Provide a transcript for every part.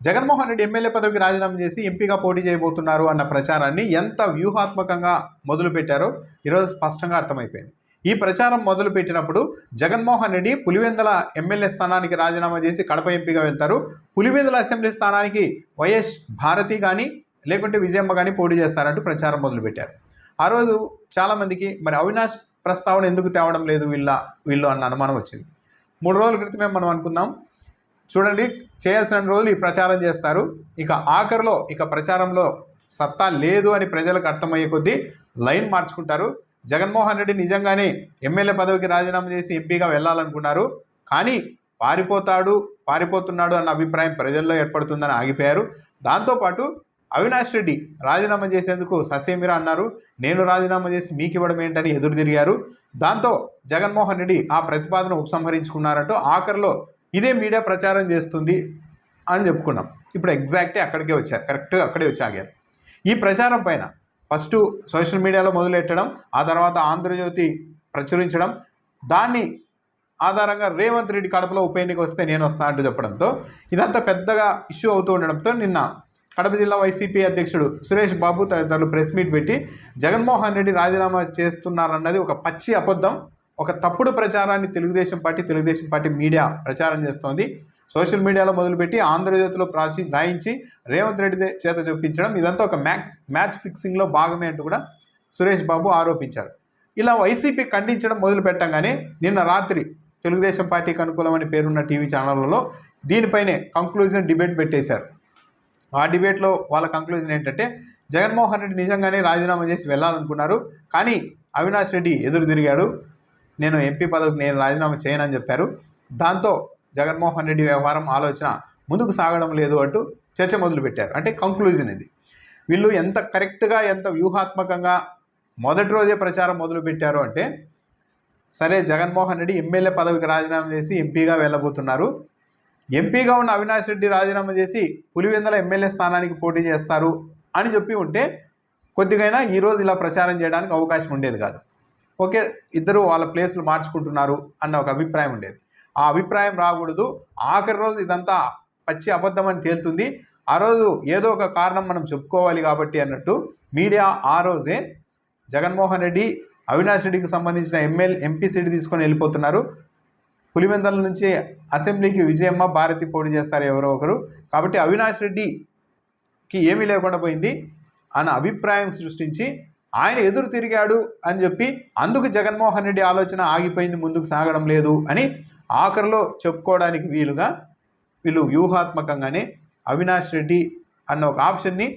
Jaganmohan Reddy MLA పదవికి రాజీనామా చేసి ఎంపీగా పోటీ చేయబోతున్నారు అన్న ప్రచారాన్ని ఎంత వ్యూహాత్మకంగా మొదలుపెట్టారో ఈరోజు స్పష్టంగా అర్థమైపోయింది. ఈ ప్రచారం మొదలుపెట్టినప్పుడు జగన్మోహన్ రెడ్డి పులివెందల ఎమ్మెల్యే స్థానానికి రాజీనామా చేసి కడప ఎంపీగా వెళ్తారు. పులివెందుల అసెంబ్లీ స్థానానికి వైఎస్ భారతి కానీ లేకుంటే విజయమ్మ కానీ పోటీ చేస్తారంటూ ప్రచారం మొదలుపెట్టారు. ఆ రోజు చాలామందికి మరి అవినాష్ ప్రస్తావన ఎందుకు తేవడం లేదు వీళ్ళ వీళ్ళు అన్న అనుమానం వచ్చింది. మూడు రోజుల క్రితమే మనం అనుకుందాం. చూడండి చేయాల్సిన రోజులు ఈ ప్రచారం చేస్తారు. ఇక ఆఖరిలో ఇక ప్రచారంలో సత్తా లేదు అని ప్రజలకు అర్థమయ్యే కొద్దీ లైన్ మార్చుకుంటారు. జగన్మోహన్ రెడ్డి నిజంగానే ఎమ్మెల్యే పదవికి రాజీనామా చేసి ఎంపీగా వెళ్ళాలనుకున్నారు. కానీ పారిపోతాడు పారిపోతున్నాడు అన్న అభిప్రాయం ప్రజల్లో ఏర్పడుతుందని ఆగిపోయారు. దాంతోపాటు అవినాష్ రెడ్డి రాజీనామా చేసేందుకు ససేమిరా అన్నారు. నేను రాజీనామా చేసి మీకు ఇవ్వడం ఏంటని ఎదురు తిరిగారు. దాంతో జగన్మోహన్ రెడ్డి ఆ ప్రతిపాదన ఉపసంహరించుకున్నారంటూ ఆఖరిలో ఇదే మీడియా ప్రచారం చేస్తుంది అని చెప్పుకున్నాం. ఇప్పుడు ఎగ్జాక్ట్లీ అక్కడికే వచ్చారు. కరెక్ట్గా అక్కడే వచ్చి ఆగారు. ఈ ప్రచారం పైన ఫస్ట్ సోషల్ మీడియాలో మొదలెట్టడం ఆ తర్వాత ఆంధ్రజ్యోతి ప్రచురించడం దాన్ని ఆధారంగా రేవంత్ రెడ్డి కడపలో ఉప ఎన్నిక వస్తే నేను వస్తా అంటూ చెప్పడంతో ఇదంతా పెద్దగా ఇష్యూ అవుతూ ఉండడంతో నిన్న కడప జిల్లా వైసీపీ అధ్యక్షుడు సురేష్ బాబు తదితరులు ప్రెస్ మీట్ పెట్టి జగన్మోహన్ రెడ్డి రాజీనామా చేస్తున్నారన్నది ఒక పచ్చి అబద్ధం. ఒక తప్పుడు ప్రచారాన్ని Telugu Desam party Telugu Desam party media ప్రచారం చేస్తోంది. సోషల్ మీడియాలో మొదలుపెట్టి ఆంధ్రజ్యోతిలో ప్రాచి రాయించి రేవంత్ రెడ్డి చేత చూపించడం ఇదంతా ఒక మ్యాక్స్ మ్యాచ్ ఫిక్సింగ్లో భాగమే అంటూ కూడా సురేష్ బాబు ఆరోపించారు. ఇలా వైసీపీ ఖండించడం మొదలు పెట్టంగానే నిన్న రాత్రి తెలుగుదేశం పార్టీకి అనుకూలమని పేరున్న టీవీ ఛానళ్ళలో దీనిపైనే కంక్లూజన్ డిబేట్ పెట్టేశారు. ఆ డిబేట్లో వాళ్ళ కంక్లూజన్ ఏంటంటే జగన్మోహన్ రెడ్డి నిజంగానే రాజీనామా చేసి వెళ్ళాలనుకున్నారు. కానీ అవినాష్ రెడ్డి ఎదురు తిరిగాడు. నేను ఎంపీ పదవికి నేను రాజీనామా చేయనని చెప్పారు. దాంతో జగన్మోహన్ రెడ్డి వ్యవహారం ఆలోచన ముందుకు సాగడం లేదు అంటూ చర్చ మొదలుపెట్టారు. అంటే కంక్లూజన్ ఇది. వీళ్ళు ఎంత కరెక్ట్గా ఎంత వ్యూహాత్మకంగా మొదటి రోజే ప్రచారం మొదలుపెట్టారు అంటే సరే జగన్మోహన్ రెడ్డి ఎమ్మెల్యే పదవికి రాజీనామా చేసి ఎంపీగా వెళ్ళబోతున్నారు. ఎంపీగా ఉన్న అవినాష్ రెడ్డి రాజీనామా చేసి పులివెందల ఎమ్మెల్యే స్థానానికి పోటీ చేస్తారు అని చెప్పి ఉంటే కొద్దిగైనా ఈరోజు ఇలా ప్రచారం చేయడానికి అవకాశం ఉండేది కాదు. ఓకే ఇద్దరు వాళ్ళ ప్లేస్లు మార్చుకుంటున్నారు అన్న ఒక అభిప్రాయం ఉండేది. ఆ అభిప్రాయం రాకూడదు. ఆఖరి రోజు ఇదంతా పచ్చి అబద్ధం అని తేలుతుంది. ఆ రోజు ఏదో ఒక కారణం మనం చెప్పుకోవాలి కాబట్టి అన్నట్టు మీడియా ఆ రోజే జగన్మోహన్ రెడ్డి అవినాష్ రెడ్డికి సంబంధించిన ఎమ్మెల్యే ఎంపీ సీట్ తీసుకొని వెళ్ళిపోతున్నారు. పులివెందల నుంచి అసెంబ్లీకి విజయమ్మ భారతి పోటీ చేస్తారు ఎవరో ఒకరు. కాబట్టి అవినాష్ రెడ్డికి ఏమీ లేకుండా పోయింది అన్న అభిప్రాయం సృష్టించి ఆయన ఎదురు తిరిగాడు అని చెప్పి అందుకు జగన్మోహన్ రెడ్డి ఆలోచన ఆగిపోయింది ముందుకు సాగడం లేదు అని ఆఖరిలో చెప్పుకోవడానికి వీలుగా వీళ్ళు వ్యూహాత్మకంగానే అవినాష్ రెడ్డి అన్న ఒక ఆప్షన్ని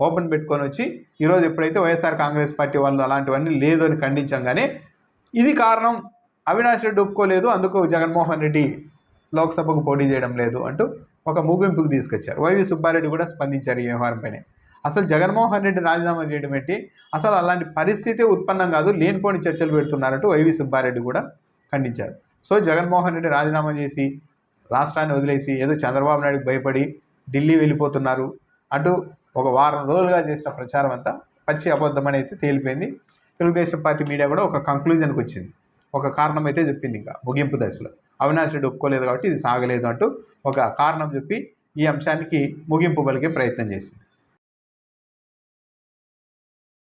ఓపెన్ పెట్టుకొని వచ్చి ఈరోజు ఎప్పుడైతే వైఎస్ఆర్ కాంగ్రెస్ పార్టీ వాళ్ళు అలాంటివన్నీ లేదు అని ఖండించంగానే ఇది కారణం అవినాష్ రెడ్డి ఒప్పుకోలేదు అందుకు జగన్మోహన్ రెడ్డి లోక్సభకు పోటీ చేయడం లేదు అంటూ ఒక ముగింపుకు తీసుకొచ్చారు. వైవి సుబ్బారెడ్డి కూడా స్పందించారు ఈ వ్యవహారంపైనే. అసలు జగన్మోహన్ రెడ్డి రాజీనామా చేయడం ఏంటి? అసలు అలాంటి పరిస్థితి ఉత్పన్నం కాదు లేనిపోని చర్చలు పెడుతున్నారంటూ వైవి సుబ్బారెడ్డి కూడా ఖండించారు. సో జగన్మోహన్ రెడ్డి రాజీనామా చేసి రాష్ట్రాన్ని వదిలేసి ఏదో చంద్రబాబు నాయుడుకి భయపడి ఢిల్లీ వెళ్ళిపోతున్నారు అంటూ ఒక వారం రోజులుగా చేసిన ప్రచారం అంతా పచ్చి అబద్ధం అయితే తేలిపోయింది. తెలుగుదేశం పార్టీ మీడియా కూడా ఒక కంక్లూజన్కి వచ్చింది. ఒక కారణం అయితే చెప్పింది ఇంకా ముగింపు దశలో. అవినాష్ రెడ్డి ఒప్పుకోలేదు కాబట్టి ఇది సాగలేదు అంటూ ఒక కారణం చెప్పి ఈ అంశానికి ముగింపు పలికే ప్రయత్నం చేసింది.